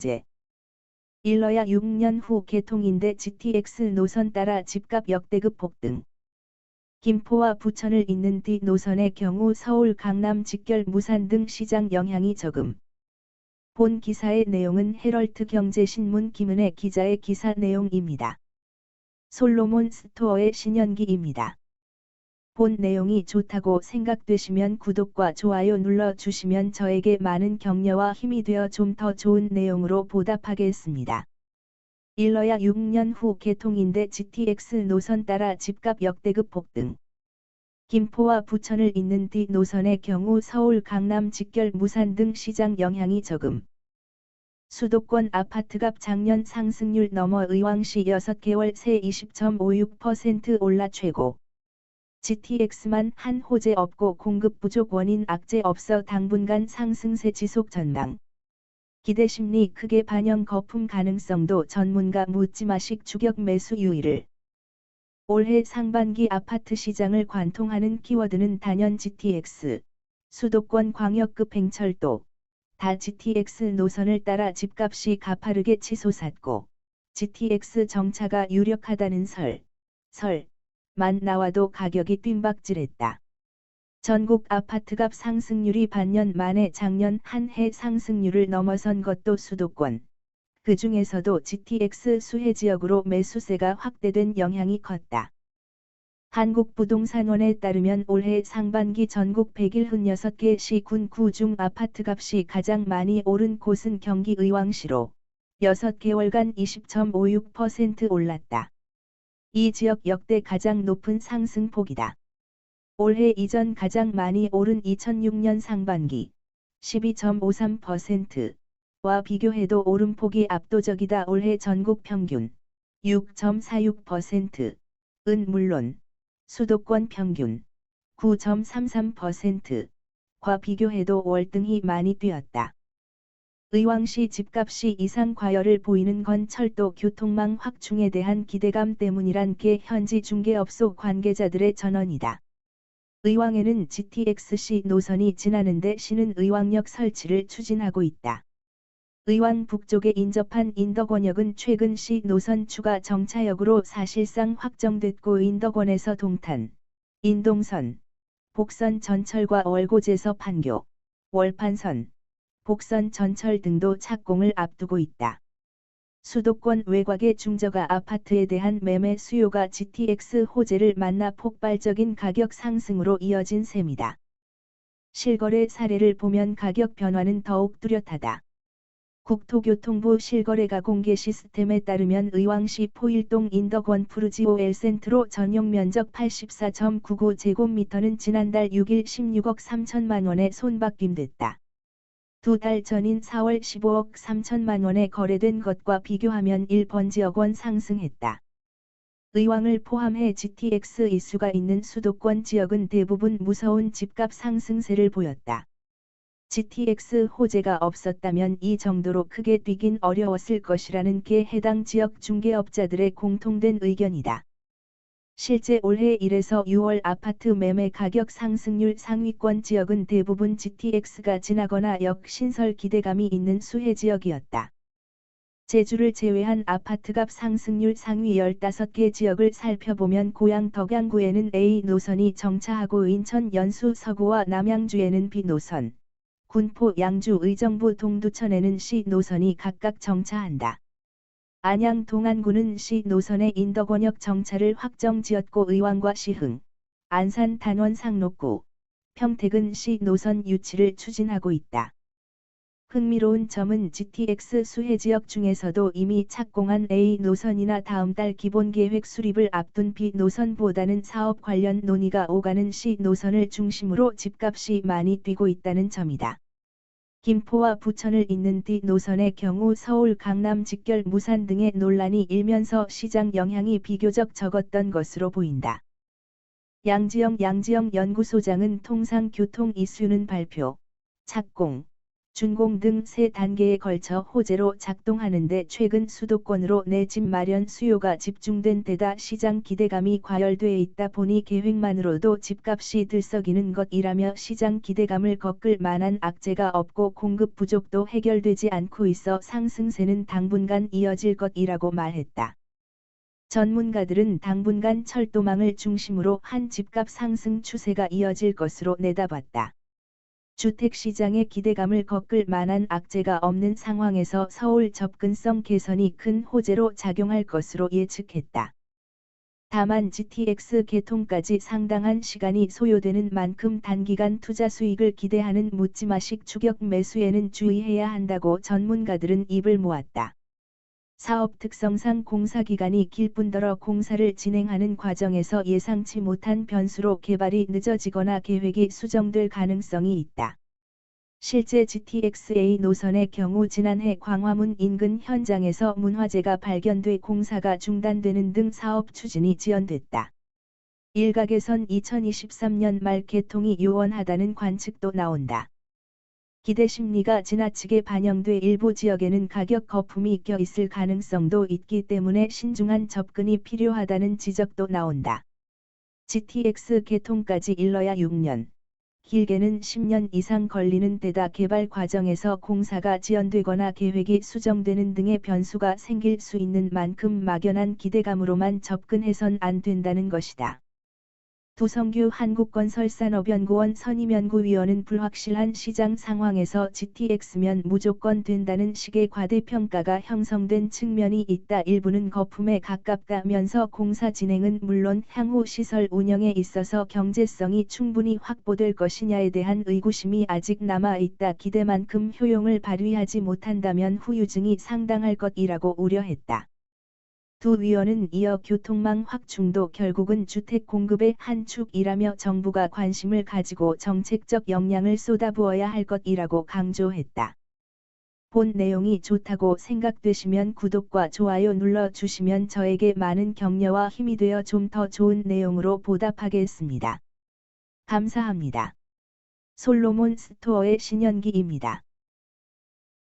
제. 일러야 6년 후 개통인데 GTX 노선 따라 집값 역대급 폭등. 김포와 부천을 잇는 D 노선의 경우 서울 강남 직결 무산 등 시장 영향이 적음. 본 기사의 내용은 헤럴트 경제신문 김은혜 기자의 기사 내용입니다. 솔로몬 스토어의 신현기입니다. 본 내용이 좋다고 생각되시면 구독과 좋아요 눌러 주시면 저에게 많은 격려와 힘이 되어 좀 더 좋은 내용으로 보답하겠습니다. 일러야 6년 후 개통인데 GTX 노선 따라 집값 역대급 폭등. 김포와 부천을 잇는 D 노선의 경우 서울 강남 직결 무산 등 시장 영향이 적음. 수도권 아파트값 작년 상승률 넘어 의왕시 6개월 새 20.56% 올라 최고. GTX만 한 호재 없고 공급 부족 원인 악재 없어 당분간 상승세 지속 전망. 기대 심리 크게 반영 거품 가능성도 전문가 묻지마식 주격 매수 유의를. 올해 상반기 아파트 시장을 관통하는 키워드는 단연 GTX, 수도권 광역급 행철도, 다 GTX 노선을 따라 집값이 가파르게 치솟았고, GTX 정차가 유력하다는 설, 설, 만 나와도 가격이 뜀박질했다. 전국 아파트값 상승률이 반년 만에 작년 한 해 상승률을 넘어선 것도 수도권. 그 중에서도 GTX 수혜 지역으로 매수세가 확대된 영향이 컸다. 한국부동산원에 따르면 올해 상반기 전국 176개 시군 구 중 아파트값이 가장 많이 오른 곳은 경기 의왕시로 6개월간 20.56% 올랐다. 이 지역 역대 가장 높은 상승폭이다. 올해 이전 가장 많이 오른 2006년 상반기 12.53%와 비교해도 오름폭이 압도적이다. 올해 전국 평균 6.46%은 물론 수도권 평균 9.33%과 비교해도 월등히 많이 뛰었다. 의왕시 집값이 이상 과열을 보이는 건 철도 교통망 확충에 대한 기대감 때문이란 게 현지 중개업소 관계자들의 전언이다. 의왕에는 GTX-C 노선이 지나는데 시는 의왕역 설치를 추진하고 있다. 의왕 북쪽에 인접한 인덕원역은 최근 시 노선 추가 정차역으로 사실상 확정됐고 인덕원에서 동탄, 인동선, 복선 전철과 월곶에서 판교, 월판선, 복선 전철 등도 착공을 앞두고 있다. 수도권 외곽의 중저가 아파트에 대한 매매 수요가 GTX 호재를 만나 폭발적인 가격 상승으로 이어진 셈이다. 실거래 사례를 보면 가격 변화는 더욱 뚜렷하다. 국토교통부 실거래가 공개 시스템에 따르면 의왕시 포일동 인덕원 푸르지오 엘센트로 전용 면적 84.99제곱미터는 지난달 6일 16억 3천만 원에 손바뀜됐다. 두 달 전인 4월 15억 3천만 원에 거래된 것과 비교하면 1번지억 원 상승했다. 의왕을 포함해 GTX 이수가 있는 수도권 지역은 대부분 무서운 집값 상승세를 보였다. GTX 호재가 없었다면 이 정도로 크게 뛰긴 어려웠을 것이라는 게 해당 지역 중개업자들의 공통된 의견이다. 실제 올해 1에서 6월 아파트 매매 가격 상승률 상위권 지역은 대부분 GTX가 지나거나 역신설 기대감이 있는 수혜 지역이었다. 제주를 제외한 아파트값 상승률 상위 15개 지역을 살펴보면 고양 덕양구에는 A 노선이 정차하고 인천 연수 서구와 남양주에는 B 노선, 군포 양주 의정부 동두천에는 C 노선이 각각 정차한다. 안양 동안구는 시 노선의 인덕원역 정차를 확정지었고 의왕과 시흥, 안산 단원 상록구, 평택은 시 노선 유치를 추진하고 있다. 흥미로운 점은 GTX 수혜 지역 중에서도 이미 착공한 A 노선이나 다음 달 기본 계획 수립을 앞둔 B 노선보다는 사업 관련 논의가 오가는 C 노선을 중심으로 집값이 많이 뛰고 있다는 점이다. 김포와 부천을 잇는 D 노선의 경우 서울 강남 직결 무산 등의 논란이 일면서 시장 영향이 비교적 적었던 것으로 보인다. 양지영 양지영 연구소장은 통상 교통 이슈는 발표, 착공, 준공 등 세 단계에 걸쳐 호재로 작동하는데 최근 수도권으로 내 집 마련 수요가 집중된 데다 시장 기대감이 과열돼 있다 보니 계획만으로도 집값이 들썩이는 것이라며 시장 기대감을 거끌 만한 악재가 없고 공급 부족도 해결되지 않고 있어 상승세는 당분간 이어질 것이라고 말했다. 전문가들은 당분간 철도망을 중심으로 한 집값 상승 추세가 이어질 것으로 내다봤다. 주택시장의 기대감을 거끌 만한 악재가 없는 상황에서 서울 접근성 개선이 큰 호재로 작용할 것으로 예측했다. 다만 GTX 개통까지 상당한 시간이 소요되는 만큼 단기간 투자 수익을 기대하는 묻지마식 추격 매수에는 주의해야 한다고 전문가들은 입을 모았다. 사업 특성상 공사 기간이 길 뿐더러 공사를 진행하는 과정에서 예상치 못한 변수로 개발이 늦어지거나 계획이 수정될 가능성이 있다. 실제 GTX-A 노선의 경우 지난해 광화문 인근 현장에서 문화재가 발견돼 공사가 중단되는 등 사업 추진이 지연됐다. 일각에선 2023년 말 개통이 요원하다는 관측도 나온다. 기대 심리가 지나치게 반영돼 일부 지역에는 가격 거품이 껴 있을 가능성도 있기 때문에 신중한 접근이 필요하다는 지적도 나온다. GTX 개통까지 일러야 6년, 길게는 10년 이상 걸리는 데다 개발 과정에서 공사가 지연되거나 계획이 수정되는 등의 변수가 생길 수 있는 만큼 막연한 기대감으로만 접근해선 안 된다는 것이다. 두성규 한국건설산업연구원 선임연구위원은 불확실한 시장 상황에서 GTX면 무조건 된다는 식의 과대평가가 형성된 측면이 있다. 일부는 거품에 가깝다면서 공사 진행은 물론 향후 시설 운영에 있어서 경제성이 충분히 확보될 것이냐에 대한 의구심이 아직 남아 있다. 기대만큼 효용을 발휘하지 못한다면 후유증이 상당할 것이라고 우려했다. 두 위원은 이어 교통망 확충도 결국은 주택 공급의 한 축이라며 정부가 관심을 가지고 정책적 역량을 쏟아부어야 할 것이라고 강조했다. 본 내용이 좋다고 생각되시면 구독과 좋아요 눌러주시면 저에게 많은 격려와 힘이 되어 좀 더 좋은 내용으로 보답하겠습니다. 감사합니다. 솔로몬 스토어의 신현기입니다.